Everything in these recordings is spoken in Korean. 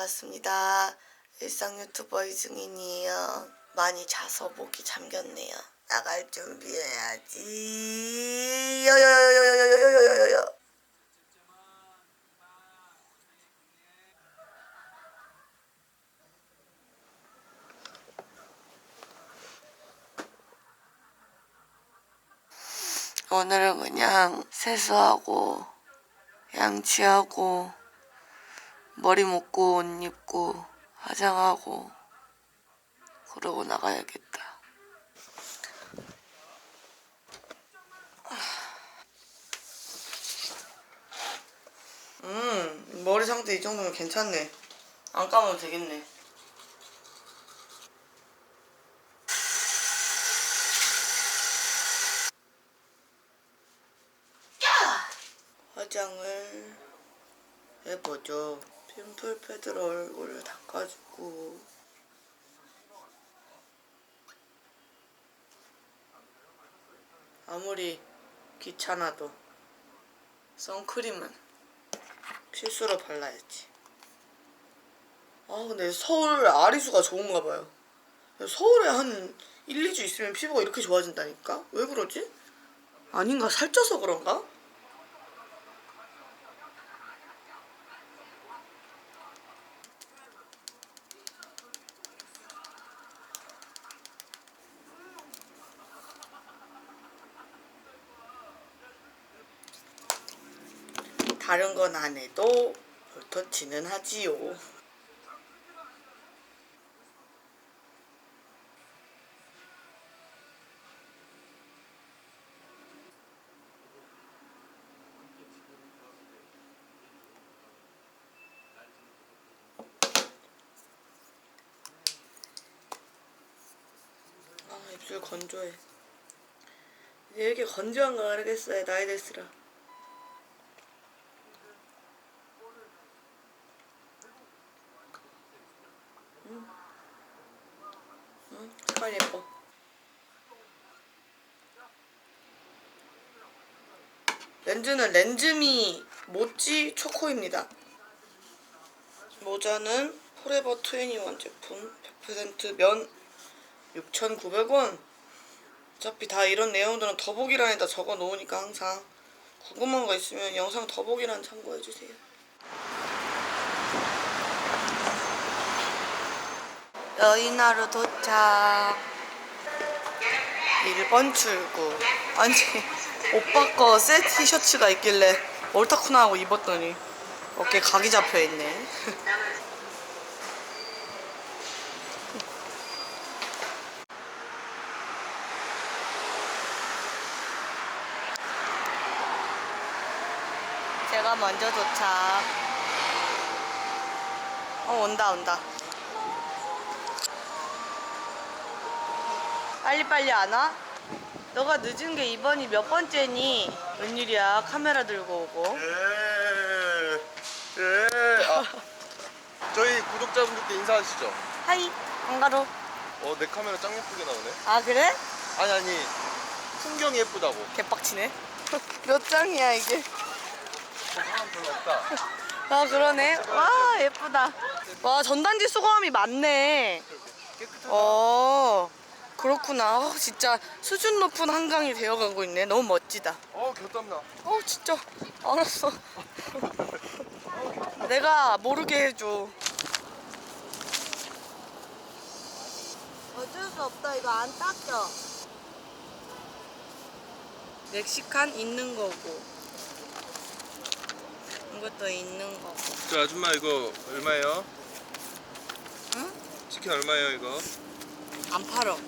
반갑습니다. 일상 유튜버 이승인이에요. 많이 자서 목이 잠겼네요. 나갈 준비해야지. 여여여여여여여여여. 오늘은 그냥 세수하고 양치하고 머리 묶고 옷 입고 화장하고 그러고 나가야겠다. 음 머리 상태 이 정도면 괜찮네. 안 감아도 되겠네. 화장을 해보죠. 패드로 얼굴을 닦아주고 아무리 귀찮아도 선크림은 필수로 발라야지. 아 근데 서울 아리수가 좋은가 봐요. 서울에 한 1, 2주 있으면 피부가 이렇게 좋아진다니까? 왜 그러지? 아닌가? 살쪄서 그런가? 다른 건 안 해도 볼터치는 하지요. 아, 입술 건조해. 왜 이렇게 건조한 거 모르겠어요, 나이 들수록. 응, 색깔 예뻐. 렌즈는 렌즈미 모찌 초코입니다. 모자는 포레버 21 제품 100%면 6,900원. 어차피 다 이런 내용들은 더보기란에다 적어 놓으니까 항상 궁금한 거 있으면 영상 더보기란 참고해 주세요. 여의나루 도착. 1번 출구. 아니 오빠 거 새 티셔츠가 있길래 옳다쿠나 하고 입었더니 어깨 각이 잡혀있네. 제가 먼저 도착. 어 온다 온다 빨리빨리 안 와? 너가 늦은 게 이번이 몇 번째니? 웬일이야 카메라 들고 오고 예. 예. 아, 저희 구독자분들께 인사하시죠. 하이 안가로 어, 내 카메라 짱 예쁘게 나오네. 아 그래? 아니 아니. 풍경이 예쁘다고. 개빡치네 몇 장이야 이게 사람 별로 없다. 아 그러네 와 예쁘다 와 전단지 수거함이 많네 깨끗하다. 어 그렇구나. 어, 진짜 수준 높은 한강이 되어가고 있네. 너무 멋지다. 어, 겨땀나. 어 진짜. 알았어. 내가 모르게 해줘. 어쩔 수 없다. 이거 안 닦여. 멕시칸 있는 거고. 이것도 있는 거고. 저 아줌마 이거 얼마예요? 응? 치킨 얼마예요 이거? 안 팔어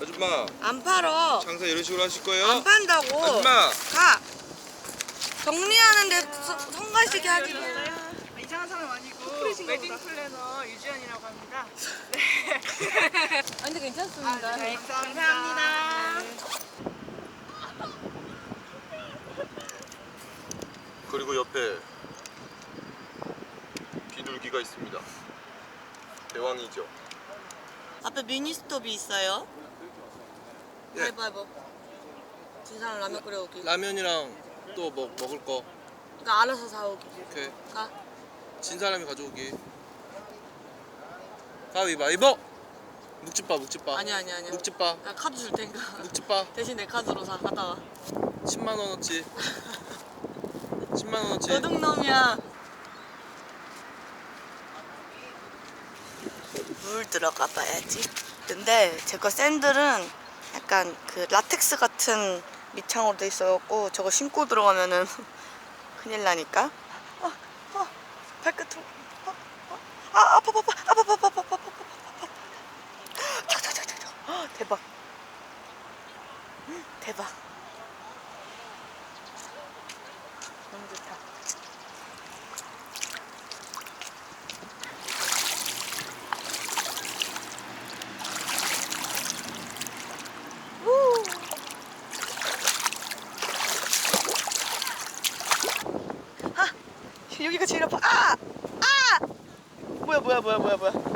아줌마 안 팔어 장사 이런 식으로 하실 거예요? 안 판다고 아줌마. 가 정리하는데 서- 성가시게 하지 이상한 사람 아니고 웨딩 플래너 유지연이라고 합니다. 아니 근데 괜찮습니다 네, 감사합니다. 그리고 옆에 비둘기가 있습니다. 대왕이죠. 앞에 미니스톱이 있어요 예. 가위바위보 진 사람 라면 끓여오기 라면이랑 또 뭐 먹을 거 그러니까 알아서 사오기 이렇게 가 진 사람이 가져오기. 가위바위보. 묵집바 묵집바. 아니야 아니야 아니야. 묵집바. 나 카드 줄 테니까 묵집바. 대신 내 카드로 사 가다가. 10만 원어치. 10만 원어치. 도둑놈이야. 물 들어가 봐야지. 근데 제 거 샌들은 약간 그 라텍스 같은 밑창으로 돼 있어갖고 저거 신고 들어가면은 큰일 나니까. 아, 아, 발끝으로. 아, 아, 아, 아파, 아파, 아파, 아파, 아파, 아파, 아파, 아파, 아파. 탁탁탁탁탁. 아, 대박. 대박. 너무 좋다. 우. 아, 여기가 제일 아파. 아, 아. 뭐야, 뭐야, 뭐야, 뭐야, 뭐야. 저기야.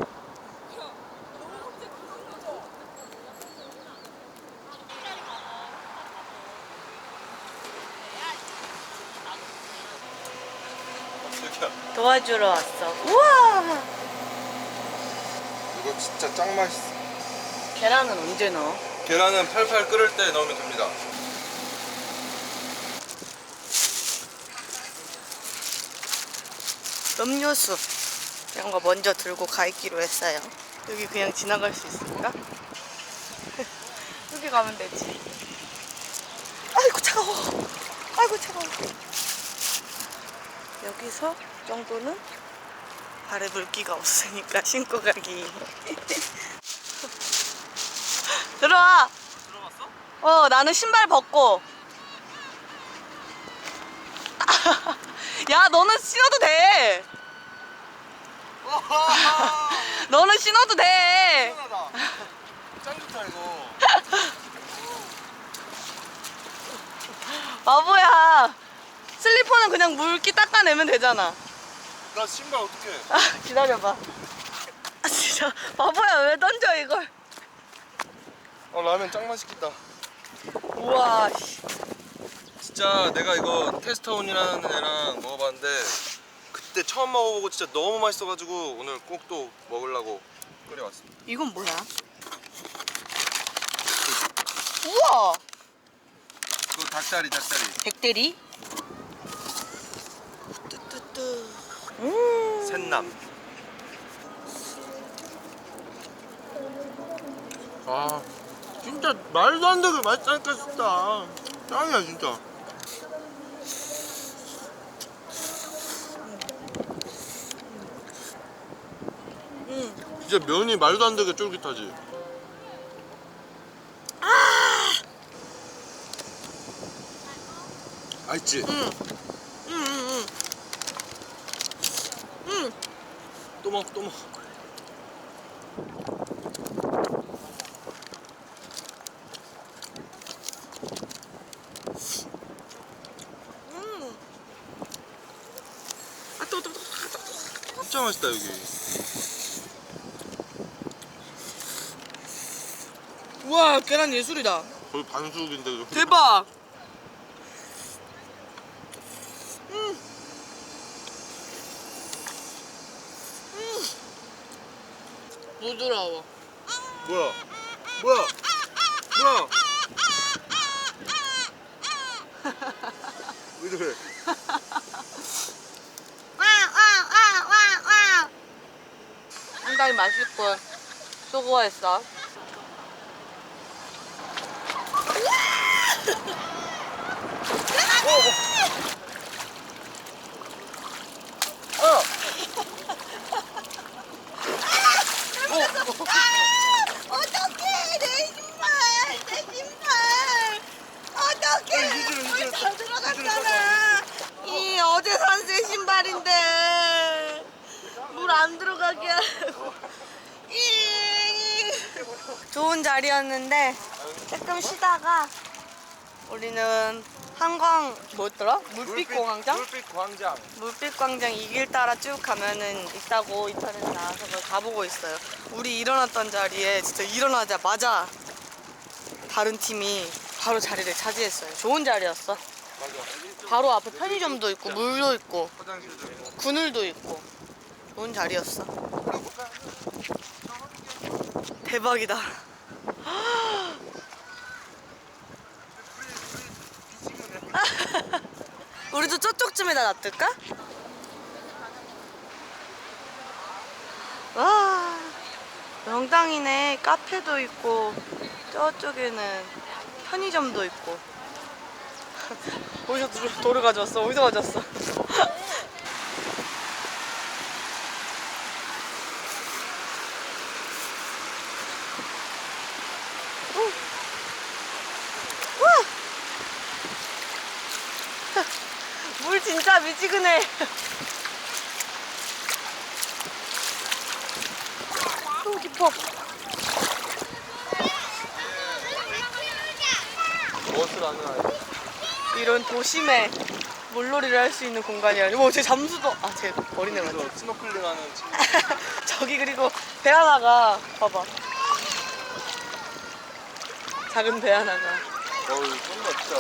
도와주러 왔어. 우와. 이거 진짜 짱 맛있어. 계란은 언제 넣어? 계란은 팔팔 끓을 때 넣으면 됩니다. 음료수 이런 거 먼저 들고 가 있기로 했어요. 여기 그냥 지나갈 수 있을까? 여기 가면 되지. 아이고 차가워. 아이고 차가워. 여기서 이 정도는 발에 물기가 없으니까 신고 가기. 들어와. 들어갔어? 어 나는 신발 벗고. 야 너는 신어도 돼. 너는 신어도 돼. 짱 좋다 이거. 바보야. 슬리퍼는 그냥 물기 닦아내면 되잖아. 나 신발 어떡해? 아, 기다려봐. 아, 진짜 바보야 왜 던져 이걸? 어 라면 짱 맛있겠다. 우와. 씨. 진짜 내가 이거 테스타온이라는 애랑 먹어봤는데 그때 처음 먹어보고 진짜 너무 맛있어가지고 오늘 꼭 또 먹으려고 끓여왔습니다. 이건 뭐야? 우와. 그 닭다리 닭다리. 백대리. 음. 셋남. 아 진짜 말도 안 되게 맛있다니까 진짜 짱이야 진짜. 음. 진짜 면이 말도 안 되게 쫄깃하지. 맛있지? 음. 음. 음. 또 먹, 또 먹. 음. 아, 또, 또, 또. 진짜 맛있다 여기. 우와, 계란 예술이다. 거의 반숙인데? 대박. 부드러워. 뭐야? 뭐야? 뭐야? 왜 저래? 상당히 맛있고 수고했어. 어 떡해 내 신발 내 신발 어떡해 물다 들어갔잖아 이 어제 산 새 신발인데 물 안 들어가게 하려고 이. 좋은 자리였는데 조금 쉬다가 우리는 한강 뭐였더라? 물빛 공항장? 물빛 광장. 물빛 광장 이 길 따라 쭉 가면은 있다고 인터넷에 나와서 그걸 가보고 있어요. 우리 일어났던 자리에 진짜 일어나자마자 다른 팀이 바로 자리를 차지했어요. 좋은 자리였어. 바로 앞에 편의점도 있고 물도 있고. 그늘도 있고 좋은 자리였어. 대박이다. 우리도 저쪽쯤에다 놔둘까? 와, 명당이네. 카페도 있고, 저쪽에는 편의점도 있고. 어디서 돌- 돌을 가져왔어? 어디서 가져왔어? 물 진짜 미지근해. 깊어. 무엇을 하는 아이? 이런 도심에 물놀이를 할 수 있는 공간이라니. 와, 제 잠수도. 아, 제 어린애 맞아. 저 스노클링하는 친구. 저기 그리고 배 하나가 봐봐. 작은 배 하나가. 어우 정말 진짜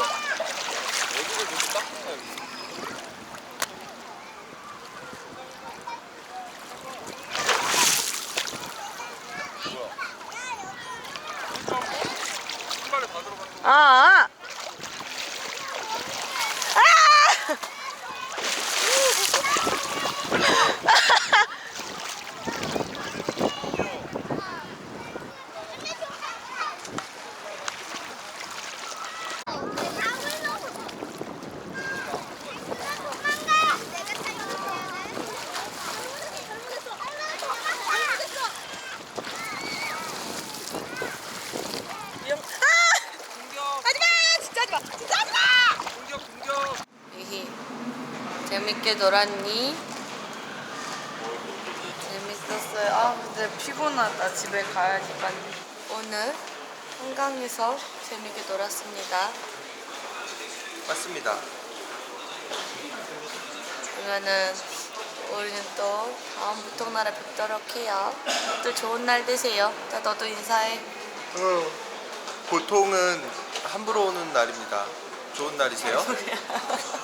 여기가 되게 따뜻해 여기. 뭐야? 신발에 다 들어갔어. 아! 아! 영... 아! 공격! 하지마! 진짜 하지마! 진짜 하지마! 공격! 공격! 이히 재밌게 놀았니? 재밌었어요. 아 근데 피곤하다. 집에 가야지 빨리. 오늘 한강에서 재밌게 놀았습니다. 맞습니다. 그러면은 우리는 또 다음 무통날에 뵙도록 해요. 또 좋은 날 되세요. 자 너도 인사해. 보통은 함부로 오는 날입니다. 좋은 날이세요?